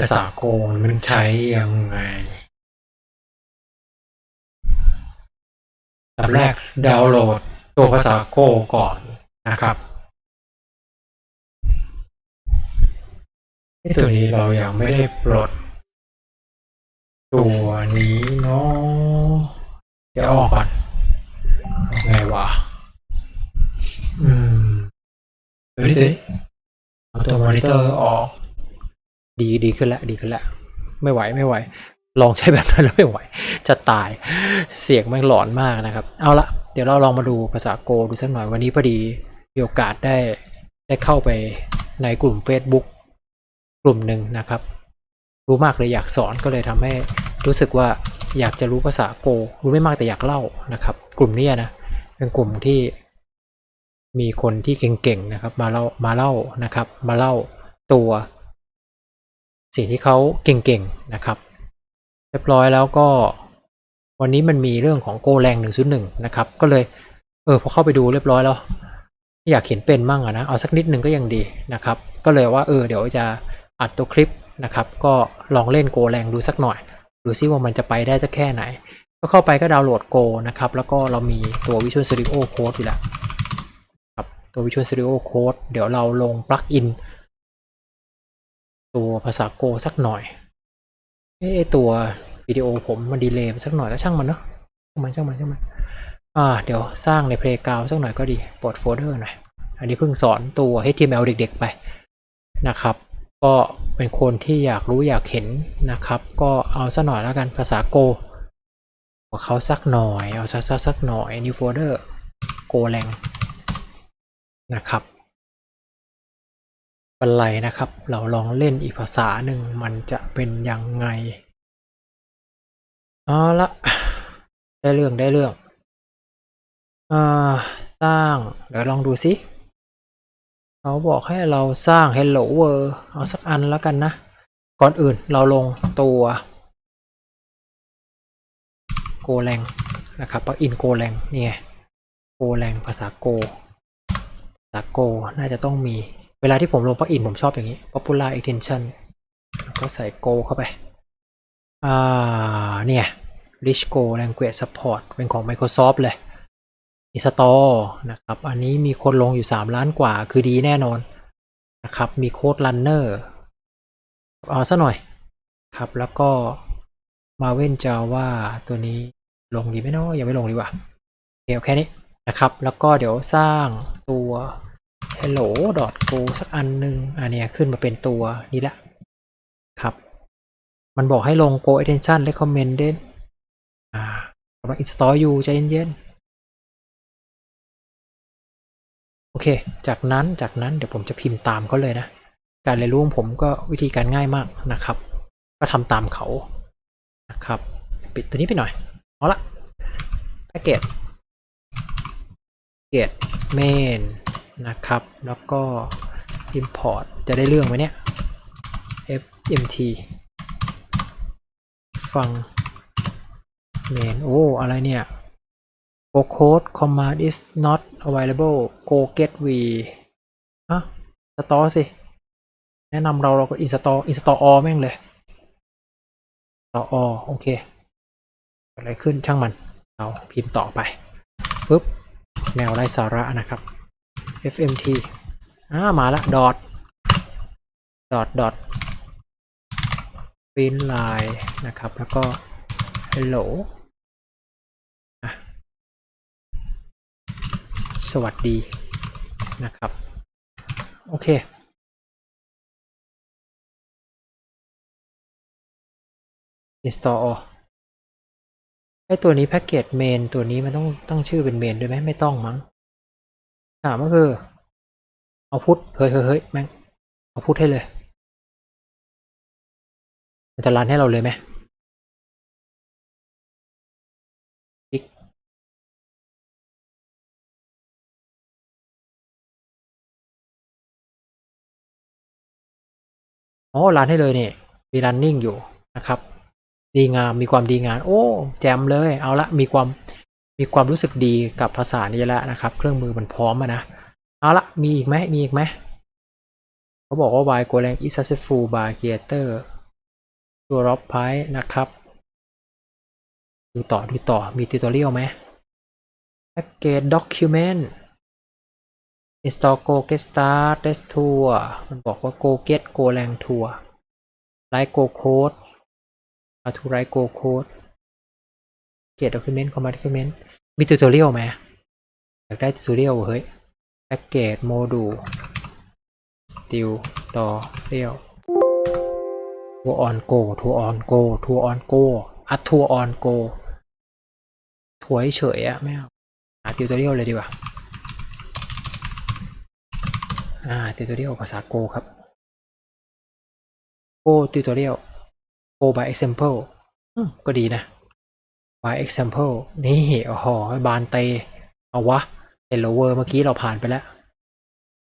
ภาษาโกนมันใช้ยังไงลำแรกดาวน์โหลดตัวภาษาโกก่อนนะครับไอ้ตัวนี้เรายังไม่ได้ปลด ตัวนี้เนาะเดี๋ยวออกก่อนไงวะอืมเดี๋ยวดิเดี๋ยวดิเอาตัวมอนิเตอร์ออก ดีดีขึ้นแล้วดีขึ้นแล้วไม่ไหวไม่ไหว ลองใช้แบบนั้นแล้วไม่ไหว จะตายเสียงมันหลอนมากนะครับ เอาละเดี๋ยวเราลองมาดูภาษาโกดูสักหน่อยวันนี้พอดีมีโอกาสได้ได้เข้าไปในกลุ่ม Facebook กลุ่มหนึ่งนะครับ รู้มากเลยอยากสอนก็เลยทำให้รู้สึกว่าอยากจะรู้ภาษาโก รู้ไม่มากแต่อยากเล่านะครับ กลุ่มเนี้ยนะเป็นกลุ่มที่มีคนที่เก่งๆนะครับ มาเล่ามาเล่านะครับ มาเล่าตัว สิ่งที่เขาเก่งๆนะครับ เรียบร้อยแล้วก็วันนี้มันมีเรื่องของโกแรง101นะครับ ก็เลยเออพอเข้าไปดูเรียบร้อยแล้ว อยากเขียนเป็นมั่งอะนะเอาสักนิดหนึ่งก็ยังดีนะครับ ก็เลยว่าเออเดี๋ยวจะอัดตัวคลิปนะครับ ก็ลองเล่นโกแรงดูสักหน่อยดูซิว่ามันจะไปได้สักแค่ไหน ก็เข้าไปก็ดาวน์โหลดโกนะครับ แล้วก็เรามีตัว Visual Studio Code อยู่แล้วครับตัว Visual Studio Code เดี๋ยวเราลงปลั๊กอิน ตัวภาษาโกสักหน่อยเอ้ตัววิดีโอผมมันดีเลย์สักหน่อยก็ช่างมันเนาะช่างมันช่างมันช่างมันอ่าเดี๋ยวสร้างใน Playground สักหน่อยก็ดีปลดโฟลเดอร์หน่อยอันนี้เพิ่งสอนตัว HTML เด็กๆไปนะครับ ก็เป็นคนที่อยากรู้อยากเห็นนะครับ ก็เอาสักหน่อยแล้วกันภาษาโกของเขาสักหน่อย เอาสักสักสักหน่อย new folder go lang นะครับ เป็นไรนะครับ เราลองเล่นอีกภาษาหนึ่งมันจะเป็นยังไงเอาละได้เรื่องได้เรื่องอ่าสร้างเดี๋ยวลองดูสิเขาบอกให้เราสร้าง hello world เอาสักอันแล้วกันนะ ก่อนอื่นเราลงตัว go lang นะครับปลักอิน go lang เนี่ย go lang ภาษา go ภาษา go น่าจะต้องมี เวลาที่ผมลงปลั๊กอินผมชอบอย่างนี้ popular extension ก็ใส่ go เข้าไป อ่า เนี่ย rich go language support เป็นของ Microsoft เลย install นะครับ อันนี้มีคนลงอยู่ 3 ล้านกว่า คือดีแน่นอนนะครับ มีโค้ด runner เอาซะหน่อยครับ แล้วก็มาเว้นจาว่าตัวนี้ลงดีไหมเนาะยังไม่ลงดีกว่าโอเคแค่นี้นะครับ แล้วก็เดี๋ยวสร้างตัว hello go สักอันหนึ่งอันนี้ขึ้นมาเป็นตัวนี้ละครับ มันบอกให้ลง go extension recommended อ่ากำลัง install อยู่ใจเย็นๆ โอเค จากนั้นจากนั้นเดี๋ยวผมจะพิมพ์ตามเขาเลยนะ การเรียนรู้ของผมก็วิธีการง่ายมากนะครับ ก็ทำตามเขานะครับ ปิดตัวนี้ไปหน่อย เอาละแพ็กเกจเกจเมน นะครับ แล้วก็ import จะได้เรื่องไหมเนี่ย fmt ฟัง main โอ้ อะไรเนี่ย go code command is not available go get v อะ install สิ แนะนำเราเราก็ install install all แม่งเลย install all โอเคอะไรขึ้นช่างมัน เราพิมพ์ต่อไปปึ๊บแนวไร้สาระนะครับ fmt อ่ามาละ dot dot dot print line นะครับ แล้วก็ hello สวัสดีนะครับ โอเค install all ไอตัวนี้แพ็กเกจเมนตัวนี้มันต้องตั้งชื่อเป็นเมนด้วยไหมไม่ต้องมั้ง ถามก็คือ เอาพุทเฮ้ยเฮ้ยเฮ้ยแม่งเอาพุทให้เลย มันจะรันให้เราเลยไหมอ๋อรันให้เลยเนี่ยมี running อยู่นะครับ ดีงามมีความดีงามโอ้ แจมเลย เอาละมีความ มีความรู้สึกดีกับภาษานี้แล้วนะครับ เครื่องมือมันพร้อมนะเอาละมีอีกไหมมีอีกไหมเขาบอกว่า why Golang is successful by creator ตัวร็อปไพนะครับ ดูต่อดูต่อมีติวตอเรียลไหมแพ็กเกจด็อกิเมนต์ install go get start test tour มันบอกว่า go get go lang tour write go code how to write go code get document command document มีติวตอเรียลไหมอยากได้ติวตอเรียลเฮ้ยแพ็กเกจโมดูลติวต่อเรียลทัวร์ออนโกทัวร์ออนโกทัวร์ออนโกอัดทัวร์ออนโกทัวร์เฉยอะไม่เอาหาติวตอเรียลเลยดีกว่าอ่าติวตอเรียลภาษาโกครับโกติวตอเรียลโก by example ก็ดีนะ by example นี่โอ้โหบานเต เอาวะ hello world เมื่อกี้เราผ่านไปแล้ว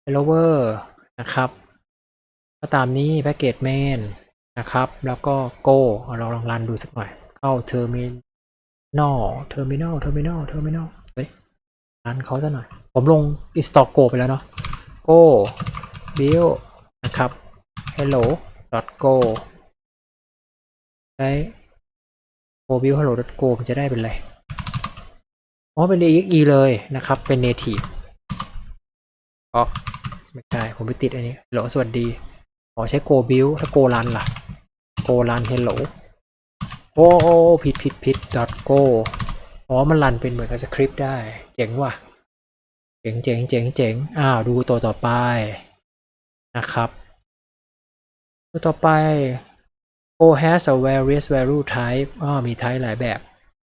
hello world นะครับก็ตามนี้แพ็กเกจเมนนะครับ แล้วก็ go เอาเราลองรันดูสักหน่อย เข้า terminal terminal terminal terminal เฮ้ยรันเขาซะหน่อย ผมลง install go ไปแล้วเนาะ go build นะครับ hello go ใช้ go build hello go มันจะได้เป็นอะไร อ๋อ เป็น exe เลยนะครับ เป็น native อ๋อ ไม่ใช่ ผมไปติดอันนี้ hello สวัสดีขอใช้ go build ถ้า go run ล่ะ go run hello โอ้โอ้ผิดผิดผิด dot go อ๋อ มันรันเป็นเหมือนกับสคริปต์ได้ เจ๋งว่ะ เจ๋งเจ๋งเจ๋งเจ๋งอ้าว ดูตัวต่อไปนะครับ ตัวต่อไป go has a various value type อ๋อมี type หลายแบบ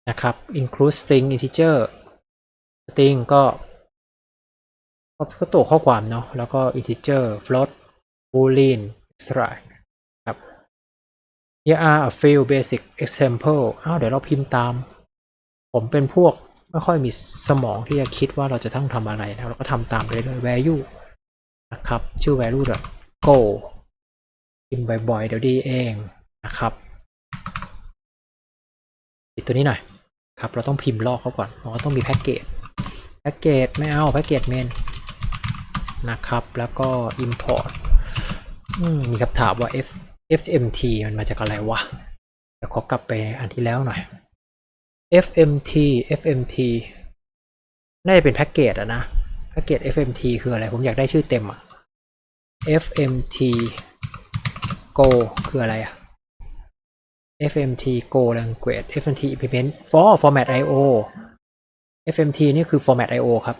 นะครับ include string integer string ก็ก็ตัวข้อความเนาะแล้วก็ integer float boolean extra ครับ Here are a few basic example อ้าวเดี๋ยวเราพิมพ์ตาม ผมเป็นพวกไม่ค่อยมีสมองที่จะคิดว่าเราจะต้องทำอะไรนะเราก็ทำตามไปเรื่อยๆ value นะครับ ชื่อ value go พิมพ์บ่อยๆ เดี๋ยวดีเอง นะครับปิดตัวนี้หน่อยครับเราต้องพิมพ์ลอกเขาก่อนเราก็ต้องมีแพ็กเกจแพ็กเกจไม่เอาแพ็กเกจเมนนะครับแล้วก็ import อมมีคำถามว่า f fmt มันมาจากอะไรวะเดี๋ยวขอกลับไปอันที่แล้วหน่อย fmt fmt น่าจะเป็นแพ็กเกจอะนะแพ็กเกจ fmt คืออะไร ผมอยากได้ชื่อเต็มอะ fmt go คืออะไรอะ fmt go language fmt implement for format io fmt นี่คือ format io ครับ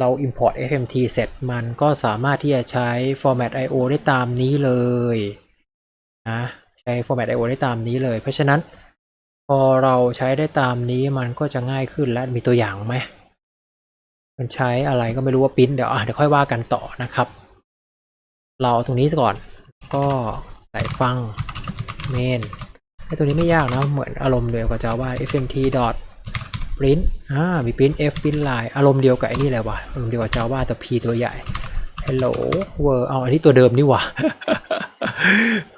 เรา import fmt เสร็จมันก็สามารถที่จะใช้ format io ได้ตามนี้เลยนะใช้ format io ได้ตามนี้เลย เพราะฉะนั้น พอเราใช้ได้ตามนี้มันก็จะง่ายขึ้นและมีตัวอย่างไหมมันใช้อะไรก็ไม่รู้ว่าปิ้นเดี๋ยวเดี๋ยวค่อยว่ากันต่อนะครับ เราเอาตรงนี้ก่อนก็ใส่ฟัง main ไอตัวนี้ไม่ยากนะ เหมือนอารมณ์เดียวกับ Java fmt dot print อ่า มี print f print line อารมณ์เดียวกับไอ้นี่เลยวะอารมณ์เดียวกับ Java แต่ p ตัวใหญ่ hello world เอาอันนี้ตัวเดิมนี่ว่า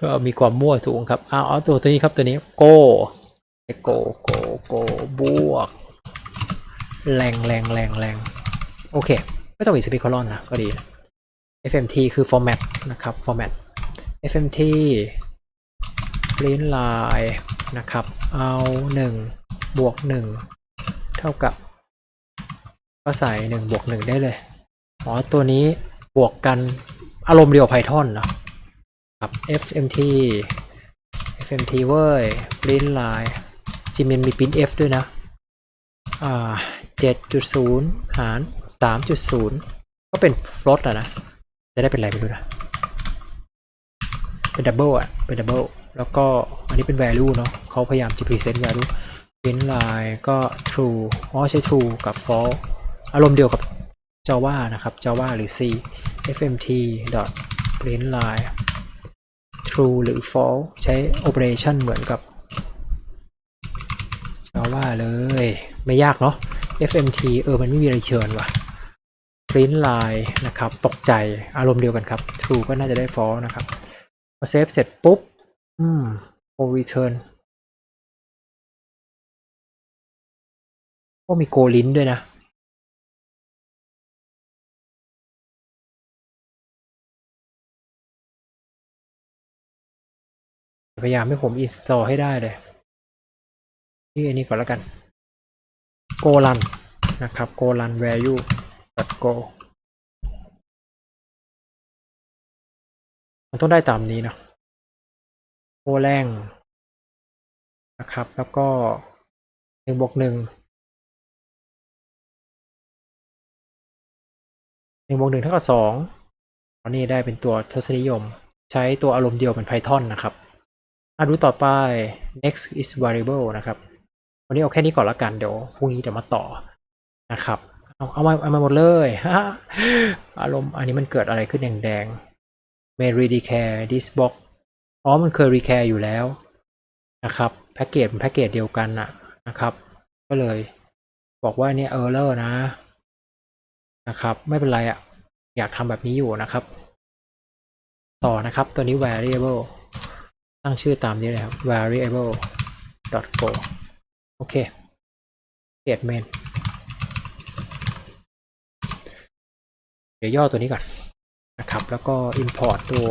ก็มีความมั่วสูงครับเอาเอาตัวตัวนี้ครับตัวนี้ go go go go บวก แรงแรงแรงแรงโอเค ไม่ต้องมีสปีคอลอนนะ ก็ดี fmt คือ format นะครับ format fmt print line นะครับ เอา 1 บวก 1 เท่ากับ ก็ใส่ 1 บวก 1 ได้เลย อ๋อ ตัวนี้บวกกันอารมณ์เดียว Python เนาะครับ fmt fmt เว้ย print line จิมันมี print f ด้วยนะ อ่า 7.0 หาร 3.0 ก็เป็น float อะนะ จะได้เป็นอะไรไม่รู้นะ เป็น double อะเป็น double แล้วก็อันนี้เป็น value เนาะเขาพยายามจะ present value print line ก็ true อ๋อใช้ true กับ false อารมณ์เดียวกับ java นะครับ java หรือ c fmt dot print line true หรือ false ใช้ operation เหมือนกับ java เลย ไม่ยากเนาะ fmt เออ มันไม่มีอะไรเชิญว่ะ print line นะครับ ตกใจอารมณ์เดียวกันครับ true ก็น่าจะได้ false นะครับพอเซฟเสร็จปุ๊บ อืม go return ก็มี go lint ด้วยนะ พยายามให้ผม install ให้ได้เลยที่อันนี้ก่อนแล้วกัน golan นะครับ golan value go มันต้องได้ตามนี้เนาะ โกแรงนะครับ แล้วก็หนึ่งบวกหนึ่งหนึ่งบวกหนึ่งเท่ากับสองอันนี้ได้เป็นตัวทศนิยม ใช้ตัวอารมณ์เดียวเป็น Python นะครับมาดูต่อไป next is variable นะครับ วันนี้เอาแค่นี้ก่อนละกัน เดี๋ยวพรุ่งนี้เดี๋ยวมาต่อนะครับ เอาเอามาเอามาหมดเลยอารมณ์อันนี้มันเกิดอะไรขึ้นแดงๆ may redecare this box อ๋อ มันเคย recare อยู่แล้วนะครับแพ็กเกจเป็นแพ็กเกจเดียวกันน่ะนะครับ ก็เลย บอกว่าเนี่ย error นะนะครับ ไม่เป็นไรอะ่ะอยากทำแบบนี้อยู่นะครับ ต่อนะครับ ตัวนี้ variable ตั้งชื่อตามนี้เลยครับ variable go โอเคเกียดเมนเดี๋ยวย่อตัวนี้ก่อนนะครับ แล้วก็ import ตัว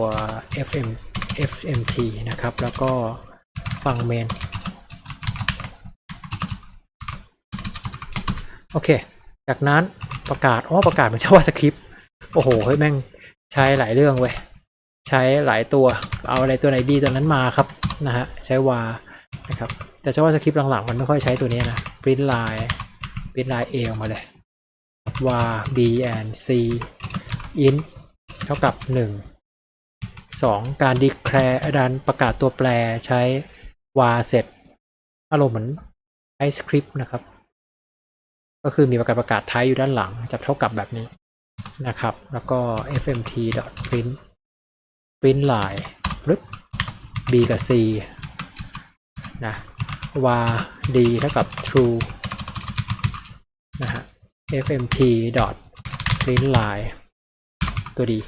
fm fmt นะครับ แล้วก็ฟังเมนโอเค จากนั้นประกาศอ๋อประกาศมัน JavaScript โอ้โหเฮ้ยแม่งใช้หลายเรื่องเว้ยใช้หลายตัวเอาอะไรตัวไหนดีตัวนั้นมาครับนะฮะใช้วานะครับแต่ JavaScript หลังๆมันไม่ค่อยใช้ตัวนี้นะ print line print line A ออกมาเลย var b and c int เท่ากับ 1 2 การ declare ดันประกาศตัวแปรใช้ var เสร็จอารมณ์เหมือนใช้สคริปต์นะครับ ก็คือมีประกาศประกาศท้ายอยู่ด้านหลังจะเท่ากับแบบนี้นะครับ แล้วก็ fmt print print line ปึ๊บ b กับ c นะ var d เท่ากับ true นะฮะ fmt dot print line ตัวดี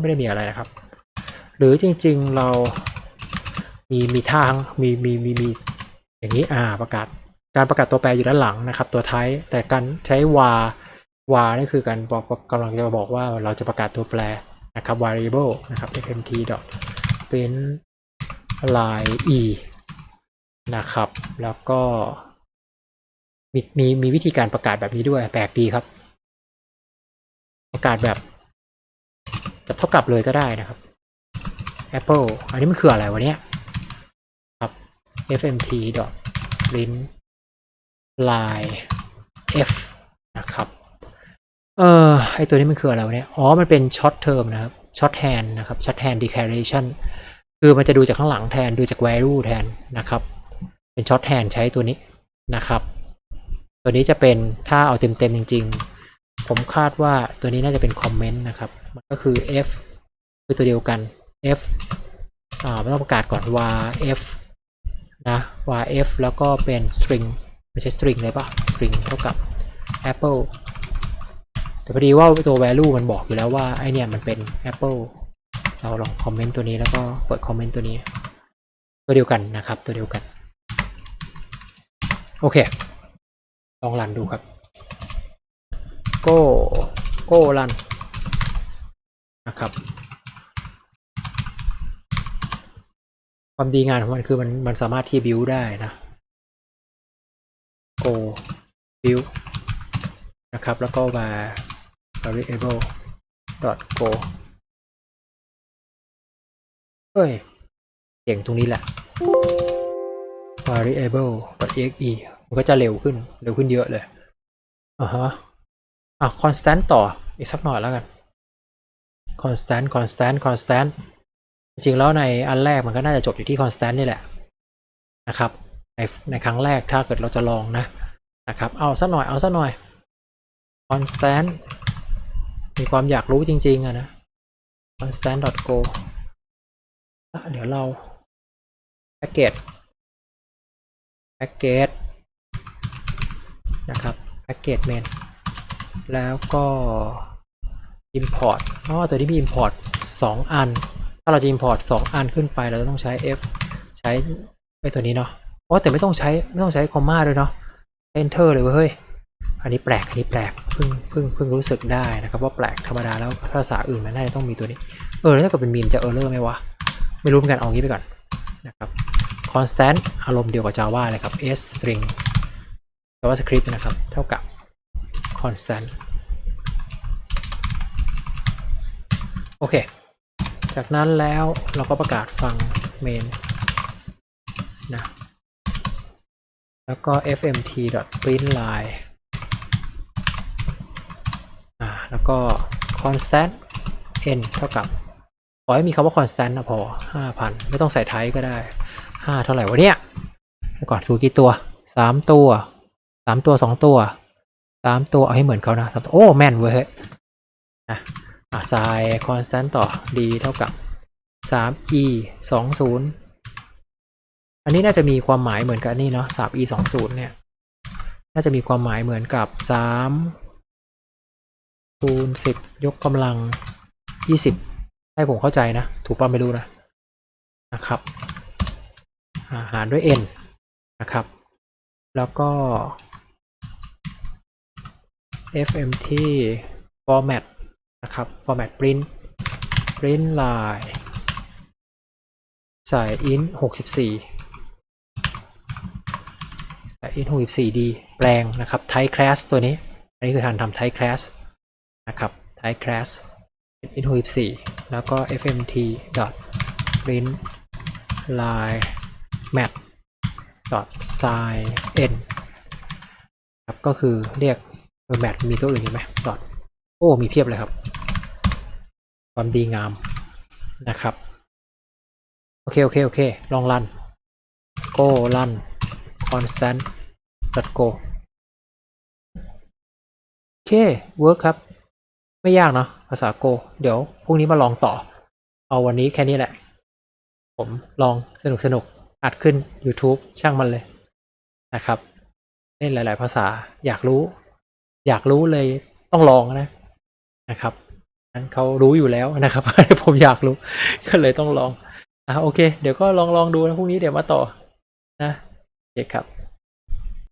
ไม่ได้มีอะไรนะครับ หรือจริงๆเรามีมีทางมีมีมีมีอย่างนี้อ่าประกาศการประกาศตัวแปรอยู่ด้านหลังนะครับ ตัวท้ายแต่การใช้ var var นี่คือการบอกกำลังจะบอกว่าเราจะประกาศตัวแปรนะครับ variable นะครับ fmt dot print line e นะครับ แล้วก็มีมีมีวิธีการประกาศแบบนี้ด้วยแปลกดีครับ ประกาศแบบ แบบเท่ากับเลยก็ได้นะครับ Apple อันนี้มันคืออะไรวะเนี่ยครับ fmt dot print line f นะครับ เออไอตัวนี้มันคืออะไรวะเนี่ย อ๋อ มันเป็น short term นะครับ short hand นะครับ short hand declaration คือมันจะดูจากข้างหลังแทนดูจาก value แทนนะครับ เป็น short hand ใช้ตัวนี้นะครับ ตัวนี้จะเป็นถ้าเอาเต็มๆจริง ๆ ผมคาดว่าตัวนี้น่าจะเป็นคอมเมนต์นะครับ มันก็คือ f คือตัวเดียวกัน f อ่าไม่ต้องประกาศก่อน var f นะ var f แล้วก็เป็น string ไม่ใช่ string เลยปะ string เท่ากับ apple แต่พอดีว่าตัว value มันบอกอยู่แล้วว่าไอเนี่ยมันเป็น apple เราลองคอมเมนต์ตัวนี้แล้วก็เปิดคอมเมนต์ตัวนี้ ตัวเดียวกันนะครับ ตัวเดียวกัน โอเค ลองรันดูครับ go go run นะครับ ความดีงานของมันคือมันมันสามารถที่ build ได้นะ go build นะครับ แล้วก็มา variable dot go เฮ้ยเจ๋งตรงนี้แหละ variable dot exe มันก็จะเร็วขึ้น เร็วขึ้นเยอะเลยอ่าฮะอะ constant ต่ออีกสักหน่อยแล้วกัน constant constant constant จริงแล้วในอันแรกมันก็น่าจะจบอยู่ที่ constant นี่แหละนะครับในในครั้งแรกถ้าเกิดเราจะลองนะนะครับ เอาสักหน่อยเอาสักหน่อย constant มีความอยากรู้จริง ๆอะนะ constant go เดี๋ยวเรา package package นะครับ package main แล้วก็ import อ๋อตัวนี้มี import 2 อัน ถ้าเราจะ import 2 อันขึ้นไปเราจะต้องใช้ f ใช้ไอตัวนี้เนาะอ๋อแต่ไม่ต้องใช้ไม่ต้องใช้คอมมาด้วยเนาะ enter เลยเว้ยเฮ้ย อันนี้แปลก อันนี้แปลก เพิ่งเพิ่งเพิ่งรู้สึกได้นะครับว่าแปลกธรรมดาแล้วภาษาอื่นมันน่าจะต้องมีตัวนี้ เออแล้วถ้าเกิดเป็นมีมจะเออร์เลอร์ไหมวะ ไม่รู้เหมือนกันเอางี้ไปก่อนนะครับ constant อารมณ์เดียวกับ Java เลยครับ s string JavaScript นะครับ เท่ากับ constant โอเค จากนั้นแล้วเราก็ประกาศฟัง main นะ แล้วก็ fmt.println อ่า แล้วก็ constant n เท่ากับ ขอให้มีคำว่า constant นะพอ 5,000 ไม่ต้องใส่ไทยก็ได้ 5 เท่าไหร่วะเนี่ยเดี๋ยก่อนสูกี่ตัว 3 ตัว 3 ตัว 2 ตัว 3 ตัว เอาให้เหมือนเขานะสามตัว โอ้ แม่นเว้ยนะ อะ sin constant ต่อ d เท่ากับ 3e 20 อันนี้น่าจะมีความหมายเหมือนกับนนี่เนาะ 3e 20เนี่ย น่าจะมีความหมายเหมือนกับ 3 คูณ 10 ยกกำลัง 20 ให้ผมเข้าใจนะ ถูกป่ะไม่รู้นะ นะครับอ่าหารด้วย n นะครับ แล้วก็ fmt format นะครับ format print print line ใส่ int 64 ใส่ int 64 d แปลงนะครับ type class ตัวนี้ อันนี้คือการทำ type class นะครับ type class เป็น int 64แล้วก็ fmt dot print line mat dot sign n ครับก็คือเรียกเออ mat มีตัวอื่นอีกไหม dot โอ้ มีเพียบเลยครับ ความดีงามนะครับ โอเค โอเค โอเค ลองรัน go run constant dot go โอเค work ครับ ไม่ยากเนาะภาษา go เดี๋ยวพรุ่งนี้มาลองต่อ เอาวันนี้แค่นี้แหละ ผมลองสนุกสนุกอัดขึ้น YouTube ช่างมันเลยนะครับ เล่นหลาย ๆ ภาษาอยากรู้ อยากรู้เลยต้องลองนะ นะครับนั้นเขารู้อยู่แล้วนะครับ ผมอยากรู้ก็เลยต้องลองอะโอเค เดี๋ยวก็ลองลองดูนะพรุ่งนี้เดี๋ยวมาต่อนะโอเคครับ